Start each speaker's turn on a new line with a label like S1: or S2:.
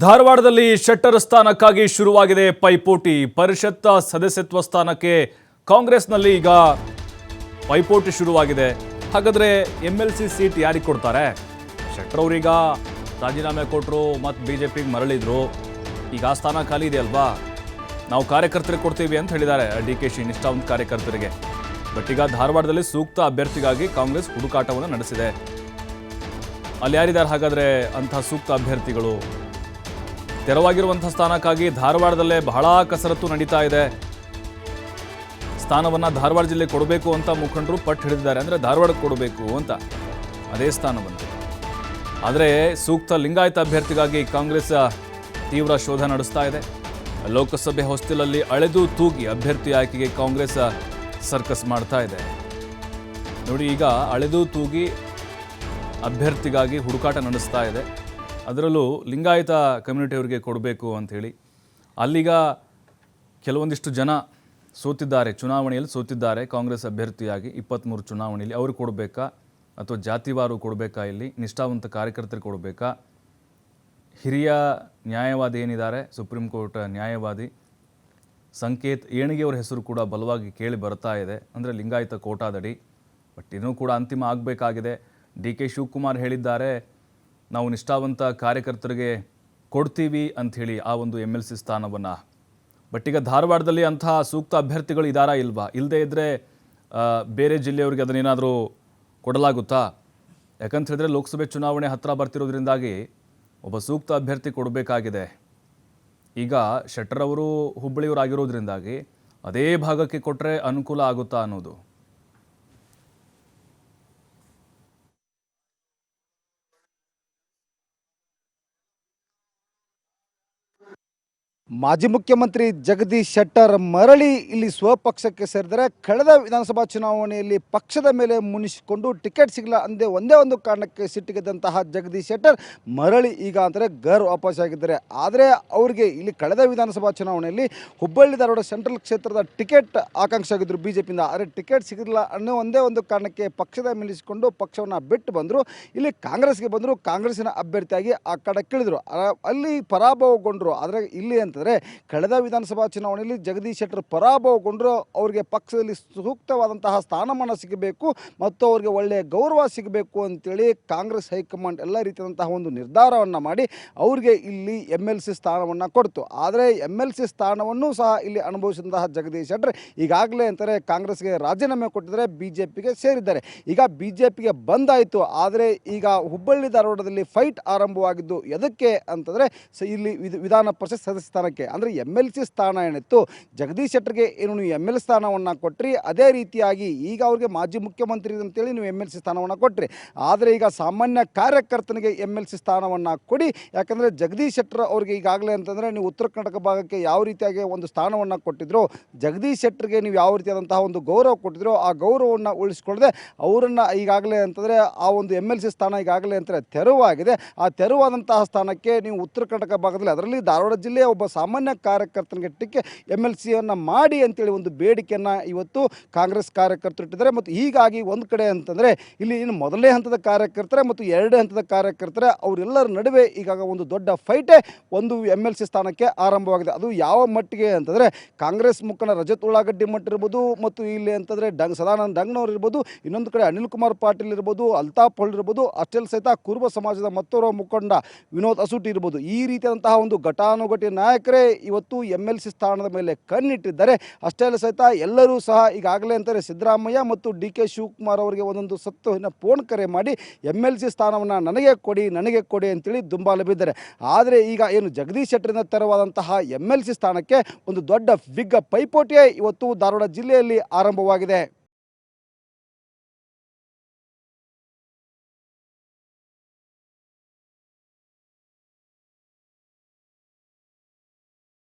S1: ಧಾರವಾಡದಲ್ಲಿ ಶೆಟ್ಟರ್ ಸ್ಥಾನಕ್ಕಾಗಿ ಶುರುವಾಗಿದೆ ಪೈಪೋಟಿ. ಪರಿಷತ್ ಸದಸ್ಯತ್ವ ಸ್ಥಾನಕ್ಕೆ ಕಾಂಗ್ರೆಸ್ನಲ್ಲಿ ಈಗ ಪೈಪೋಟಿ ಶುರುವಾಗಿದೆ. ಹಾಗಾದ್ರೆ ಎಂ ಎಲ್ ಸಿ ಸೀಟ್ ಯಾರಿಗೆ ಕೊಡ್ತಾರೆ? ಶೆಟ್ಟರ್ ಅವರೀಗ ರಾಜೀನಾಮೆ ಕೊಟ್ಟರು ಮತ್ತು ಬಿ ಜೆ ಪಿಗೆ ಮರಳಿದ್ರು. ಈಗ ಆ ಸ್ಥಾನ ಖಾಲಿ ಇದೆ ಅಲ್ವಾ ನಾವು ಕಾರ್ಯಕರ್ತರಿಗೆ ಕೊಡ್ತೀವಿ ಅಂತ ಹೇಳಿದ್ದಾರೆ ಡಿ ಕೆ ಶಿ ನಿಷ್ಠಾವಂತ ಕಾರ್ಯಕರ್ತರಿಗೆ. ಬಟ್ ಈಗ ಧಾರವಾಡದಲ್ಲಿ ಸೂಕ್ತ ಅಭ್ಯರ್ಥಿಗಾಗಿ ಕಾಂಗ್ರೆಸ್ ಹುಡುಕಾಟವನ್ನು ನಡೆಸಿದೆ. ಅಲ್ಲಿ ಯಾರಿದ್ದಾರೆ ಹಾಗಾದ್ರೆ ಅಂತಹ ಸೂಕ್ತ ಅಭ್ಯರ್ಥಿಗಳು? ತೆರವಾಗಿರುವಂತಹ ಸ್ಥಾನಕ್ಕಾಗಿ ಧಾರವಾಡದಲ್ಲೇ ಬಹಳ ಕಸರತ್ತು ನಡೀತಾ ಇದೆ. ಸ್ಥಾನವನ್ನು ಧಾರವಾಡ ಜಿಲ್ಲೆ ಕೊಡಬೇಕು ಅಂತ ಮುಖಂಡರು ಪಟ್ಟು ಹಿಡಿದಿದ್ದಾರೆ. ಅಂದರೆ ಧಾರವಾಡಕ್ಕೆ ಕೊಡಬೇಕು ಅಂತ ಅದೇ ಸ್ಥಾನವನ್ನು ಆದರೆ ಸೂಕ್ತ ಲಿಂಗಾಯತ ಅಭ್ಯರ್ಥಿಗಾಗಿ ಕಾಂಗ್ರೆಸ್ ತೀವ್ರ ಶೋಧ ನಡೆಸ್ತಾ ಇದೆ. ಲೋಕಸಭೆ ಹೊಸ್ತಿಲಲ್ಲಿ ಅಳೆದು ತೂಗಿ ಅಭ್ಯರ್ಥಿ ಆಯ್ಕೆಗೆ ಕಾಂಗ್ರೆಸ್ ಸರ್ಕಸ್ ಮಾಡ್ತಾ ಇದೆ. ನೋಡಿ ಈಗ ಅಳೆದು ತೂಗಿ ಅಭ್ಯರ್ಥಿಗಾಗಿ ಹುಡುಕಾಟ ನಡೆಸ್ತಾ ಇದೆ. ಅದರಲ್ಲೂ ಲಿಂಗಾಯತ ಕಮ್ಯುನಿಟಿಯವರಿಗೆ ಕೊಡಬೇಕು ಅಂಥೇಳಿ ಅಲ್ಲಿಗ ಕೆಲವೊಂದಿಷ್ಟು ಜನ ಸೋತಿದ್ದಾರೆ, ಚುನಾವಣೆಯಲ್ಲಿ ಸೋತಿದ್ದಾರೆ, ಕಾಂಗ್ರೆಸ್ ಅಭ್ಯರ್ಥಿಯಾಗಿ ಇಪ್ಪತ್ತ್ಮೂರು ಚುನಾವಣೆಯಲ್ಲಿ ಅವರು ಕೊಡಬೇಕಾ ಅಥವಾ ಜಾತಿವಾರು ಕೊಡಬೇಕಾ ಇಲ್ಲಿ, ನಿಷ್ಠಾವಂತ ಕಾರ್ಯಕರ್ತರು ಕೊಡಬೇಕಾ? ಹಿರಿಯ ನ್ಯಾಯವಾದಿ ಏನಿದ್ದಾರೆ ಸುಪ್ರೀಂ ಕೋರ್ಟ್ ನ್ಯಾಯವಾದಿ, ಸಂಕೇತ್ ಏಣಿಗೆಯವ್ರ ಹೆಸರು ಕೂಡ ಬಲವಾಗಿ ಕೇಳಿ ಬರ್ತಾ ಇದೆ, ಅಂದರೆ ಲಿಂಗಾಯತ ಕೋಟಾದಡಿ ಬಟ್ ಇನ್ನೂ ಕೂಡ ಅಂತಿಮ ಆಗಬೇಕಾಗಿದೆ. ಡಿ ಕೆ ಶಿವಕುಮಾರ್ ಹೇಳಿದ್ದಾರೆ ನಾವು ನಿಷ್ಠಾವಂತ ಕಾರ್ಯಕರ್ತರಿಗೆ ಕೊಡ್ತೀವಿ ಅಂಥೇಳಿ ಆ ಒಂದು ಎಂ ಎಲ್ ಸಿ ಸ್ಥಾನವನ್ನು. ಬಟ್ ಈಗ ಧಾರವಾಡದಲ್ಲಿ ಅಂತಹ ಸೂಕ್ತ ಅಭ್ಯರ್ಥಿಗಳು ಇದ್ದಾರಾ ಇಲ್ವಾ? ಇಲ್ಲದೇ ಇದ್ದರೆ ಬೇರೆ ಜಿಲ್ಲೆಯವರಿಗೆ ಅದನ್ನೇನಾದರೂ ಕೊಡಲಾಗುತ್ತಾ? ಯಾಕಂತ ಹೇಳಿದ್ರೆ ಲೋಕಸಭೆ ಚುನಾವಣೆ ಹತ್ತಿರ ಬರ್ತಿರೋದ್ರಿಂದಾಗಿ ಒಬ್ಬ ಸೂಕ್ತ ಅಭ್ಯರ್ಥಿ ಕೊಡಬೇಕಾಗಿದೆ. ಈಗ ಶೆಟ್ಟರ್ ಅವರು ಹುಬ್ಬಳ್ಳಿಯವರಾಗಿರೋದ್ರಿಂದಾಗಿ ಅದೇ ಭಾಗಕ್ಕೆ ಕೊಟ್ಟರೆ ಅನುಕೂಲ ಆಗುತ್ತಾ ಅನ್ನೋದು.
S2: ಮಾಜಿ ಮುಖ್ಯಮಂತ್ರಿ ಜಗದೀಶ್ ಶೆಟ್ಟರ್ ಮರಳಿ ಇಲ್ಲಿ ಸ್ವಪಕ್ಷಕ್ಕೆ ಸೇರಿದರೆ ಕಳೆದ ವಿಧಾನಸಭಾ ಚುನಾವಣೆಯಲ್ಲಿ ಪಕ್ಷದ ಮೇಲೆ ಮುನಿಸಿಕೊಂಡು ಟಿಕೆಟ್ ಸಿಗಲ್ಲ ಅಂದೇ ಒಂದೇ ಒಂದು ಕಾರಣಕ್ಕೆ ಸಿಟ್ಟಿಗೆದ್ದಂತಹ ಜಗದೀಶ್ ಶೆಟ್ಟರ್ ಮರಳಿ ಈಗ ಅಂದರೆ ಗರ್ ವಾಪಸ್ ಆಗಿದ್ದಾರೆ ಆದರೆ ಅವರಿಗೆ ಇಲ್ಲಿ ಕಳೆದ ವಿಧಾನಸಭಾ ಚುನಾವಣೆಯಲ್ಲಿ ಹುಬ್ಬಳ್ಳಿ ಧಾರವಾಡ ಸೆಂಟ್ರಲ್ ಕ್ಷೇತ್ರದ ಟಿಕೆಟ್ ಆಕಾಂಕ್ಷೆ ಆಗಿದ್ದರು ಬಿ ಜೆ ಪಿಯಿಂದ ಆದರೆ ಟಿಕೆಟ್ ಸಿಗಲಿಲ್ಲ ಅನ್ನೋ ಒಂದೇ ಒಂದು ಕಾರಣಕ್ಕೆ ಪಕ್ಷದ ಮೇಲಿಸಿಕೊಂಡು ಪಕ್ಷವನ್ನು ಬಿಟ್ಟು ಬಂದರು. ಇಲ್ಲಿ ಕಾಂಗ್ರೆಸ್ಗೆ ಬಂದರು, ಕಾಂಗ್ರೆಸ್ಸಿನ ಅಭ್ಯರ್ಥಿಯಾಗಿ ಆ ಕಡೆ ಕೇಳಿದರು. ಅಲ್ಲಿ ಪರಾಭವಗೊಂಡರು. ಆದರೆ ಇಲ್ಲಿ ಅಂತಂದರೆ ಕಳೆದ ವಿಧಾನಸಭಾ ಚುನಾವಣೆಯಲ್ಲಿ ಜಗದೀಶ್ ಶೆಟ್ಟರ್ ಪರಾಭವಗೊಂಡರು ಅವರಿಗೆ ಪಕ್ಷದಲ್ಲಿ ಸೂಕ್ತವಾದಂತಹ ಸ್ಥಾನಮಾನ ಸಿಗಬೇಕು ಮತ್ತು ಅವರಿಗೆ ಒಳ್ಳೆಯ ಗೌರವ ಸಿಗಬೇಕು ಅಂತೇಳಿ ಕಾಂಗ್ರೆಸ್ ಹೈಕಮಾಂಡ್ ಎಲ್ಲ ರೀತಿಯಾದಂತಹ ಒಂದು ನಿರ್ಧಾರವನ್ನು ಮಾಡಿ ಅವರಿಗೆ ಇಲ್ಲಿ ಎಂ ಎಲ್ ಸಿ ಸ್ಥಾನವನ್ನು ಕೊಡ್ತು. ಆದರೆ ಎಂ ಎಲ್ ಸಿ ಸ್ಥಾನವನ್ನು ಸಹ ಇಲ್ಲಿ ಅನುಭವಿಸಿದಂತಹ ಜಗದೀಶ್ ಶೆಟ್ಟರ್ ಈಗಾಗಲೇ ಅಂತಾರೆ ಕಾಂಗ್ರೆಸ್ಗೆ ರಾಜೀನಾಮೆ ಕೊಟ್ಟಿದ್ದಾರೆ ಬಿ ಜೆ ಪಿಗೆ ಸೇರಿದ್ದಾರೆ. ಈಗ ಬಿ ಜೆ ಪಿಗೆ ಬಂದಾಯಿತು, ಆದರೆ ಈಗ ಹುಬ್ಬಳ್ಳಿ ಧಾರವಾಡದಲ್ಲಿ ಫೈಟ್ ಆರಂಭವಾಗಿದ್ದು, ಎದಕ್ಕೆ ಅಂತಂದರೆ ಇಲ್ಲಿ ವಿಧ- ವಿಧಾನ ಪರಿಷತ್ ಸದಸ್ಯ ಸ್ಥಾನಕ್ಕೆ, ಅಂದರೆ ಎಂ ಎಲ್ ಸಿ ಸ್ಥಾನ ಏನಿತ್ತು ಜಗದೀಶ್ ಶೆಟ್ಟರ್ಗೆ ಏನು ನೀವು ಎಂ ಎಲ್ ಸ್ಥಾನವನ್ನು ಕೊಟ್ರಿ? ಅದೇ ರೀತಿಯಾಗಿ ಈಗ ಅವ್ರಿಗೆ ಮಾಜಿ ಮುಖ್ಯಮಂತ್ರಿ ಅಂತೇಳಿ ನೀವು ಎಂ ಎಲ್ ಸಿ ಸ್ಥಾನವನ್ನು ಕೊಟ್ರಿ. ಆದರೆ ಈಗ ಸಾಮಾನ್ಯ ಕಾರ್ಯಕರ್ತನಿಗೆ ಎಂ ಎಲ್ ಸಿ ಸ್ಥಾನವನ್ನು ಕೊಡಿ. ಯಾಕಂದರೆ ಜಗದೀಶ್ ಶೆಟ್ಟರ್ ಅವ್ರಿಗೆ ಈಗಾಗಲೇ ಅಂತಂದರೆ ನೀವು ಉತ್ತರ ಕರ್ನಾಟಕ ಭಾಗಕ್ಕೆ ಯಾವ ರೀತಿಯಾಗಿ ಒಂದು ಸ್ಥಾನವನ್ನು ಕೊಟ್ಟಿದ್ರು, ಜಗದೀಶ್ ಶೆಟ್ಟರ್ಗೆ ನೀವು ಯಾವ ರೀತಿಯಾದಂತಹ ಒಂದು ಗೌರವ ಕೊಟ್ಟಿದ್ರು, ಆ ಗೌರವವನ್ನು ಉಳಿಸ್ಕೊಳ್ಳದೆ ಅವರನ್ನು ಈಗಾಗಲೇ ಅಂತಂದರೆ ಆ ಒಂದು ಎಂ ಎಲ್ ಸಿ ಸ್ಥಾನ ಈಗಾಗಲೇ ಅಂತಾರೆ ತೆರವಾಗಿದೆ. ಆ ತೆರವಾದಂತಹ ಸ್ಥಾನಕ್ಕೆ ನೀವು ಉತ್ತರ ಕರ್ನಾಟಕ ಭಾಗದಲ್ಲಿ, ಅದರಲ್ಲಿ ಧಾರವಾಡ ಜಿಲ್ಲೆಯ ಒಬ್ಬ ಸಾಮಾನ್ಯ ಕಾರ್ಯಕರ್ತನಿಗೆ ಗಟ್ಟಕ್ಕೆ ಎಂ ಎಲ್ ಸಿಯನ್ನು ಮಾಡಿ ಅಂತೇಳಿ ಒಂದು ಬೇಡಿಕೆಯನ್ನು ಇವತ್ತು ಕಾಂಗ್ರೆಸ್ ಕಾರ್ಯಕರ್ತರು ಇಟ್ಟಿದ್ದಾರೆ. ಮತ್ತು ಹೀಗಾಗಿ ಒಂದು ಕಡೆ ಅಂತಂದರೆ ಇಲ್ಲಿ ಇನ್ನು ಮೊದಲನೇ ಹಂತದ ಕಾರ್ಯಕರ್ತರೆ ಮತ್ತು ಎರಡನೇ ಹಂತದ ಕಾರ್ಯಕರ್ತರೆ ಅವರೆಲ್ಲರ ನಡುವೆ ಈಗಾಗ ಒಂದು ದೊಡ್ಡ ಫೈಟೇ ಒಂದು ಎಂ ಎಲ್ ಸಿ ಸ್ಥಾನಕ್ಕೆ ಆರಂಭವಾಗಿದೆ. ಅದು ಯಾವ ಮಟ್ಟಿಗೆ ಅಂತಂದರೆ ಕಾಂಗ್ರೆಸ್ ಮುಖಂಡ ರಜತ್ ಉಳ್ಳಾಗಡ್ಡಿ ಮಠ ಇರ್ಬೋದು ಮತ್ತು ಇಲ್ಲಿ ಅಂತಂದರೆ ಡಂಗ್ ಸದಾನಂದ ಡಂಗ್ನವ್ರು ಇರ್ಬೋದು, ಇನ್ನೊಂದು ಕಡೆ ಅನಿಲ್ ಕುಮಾರ್ ಪಾಟೀಲ್ ಇರ್ಬೋದು, ಅಲ್ತಾಫ್ ಹೊಳ್ ಇರ್ಬೋದು ಅಷ್ಟೆಲ್ಲಿ ಸಹಿತ ಕುರುಬ ಸಮಾಜದ ಮತ್ತೋರ್ವ ಮುಖಂಡ ವಿನೋದ್ ಅಸೂಟಿ ಇರ್ಬೋದು. ಈ ರೀತಿಯಾದಂತಹ ಒಂದು ಘಟಾನುಘಟಿ ನಾಯಕರೇ ಇವತ್ತು ಎಂ ಎಲ್ ಸಿ ಸ್ಥಾನದ ಮೇಲೆ ಕಣ್ಣಿಟ್ಟಿದ್ದಾರೆ. ಅಷ್ಟೇ ಅಲ್ಲ ಸಹಿತ ಎಲ್ಲರೂ ಸಹ ಈಗಾಗಲೇ ಅಂತಾರೆ ಸಿದ್ದರಾಮಯ್ಯ ಮತ್ತು ಡಿ ಕೆ ಶಿವಕುಮಾರ್ ಅವರಿಗೆ ಒಂದೊಂದು ಸತ್ತು ಫೋನ್ ಕರೆ ಮಾಡಿ ಎಂ ಎಲ್ ಸಿ ಸ್ಥಾನವನ್ನು ನನಗೆ ಕೊಡಿ ನನಗೆ ಕೊಡಿ ಅಂತೇಳಿ ದುಂಬಾಲು ಬಿದ್ದರೆ ಆದರೆ ಈಗ ಏನು ಜಗದೀಶ್ ಶೆಟ್ಟರಿಂದ ತೆರವಾದಂತಹ ಎಂ ಎಲ್ ಸಿ ಸ್ಥಾನಕ್ಕೆ ಒಂದು ದೊಡ್ಡ ಬಿಗ್ಗ ಪೈಪೋಟಿಯೇ ಇವತ್ತು ಧಾರವಾಡ ಜಿಲ್ಲೆಯಲ್ಲಿ ಆರಂಭವಾಗಿದೆ.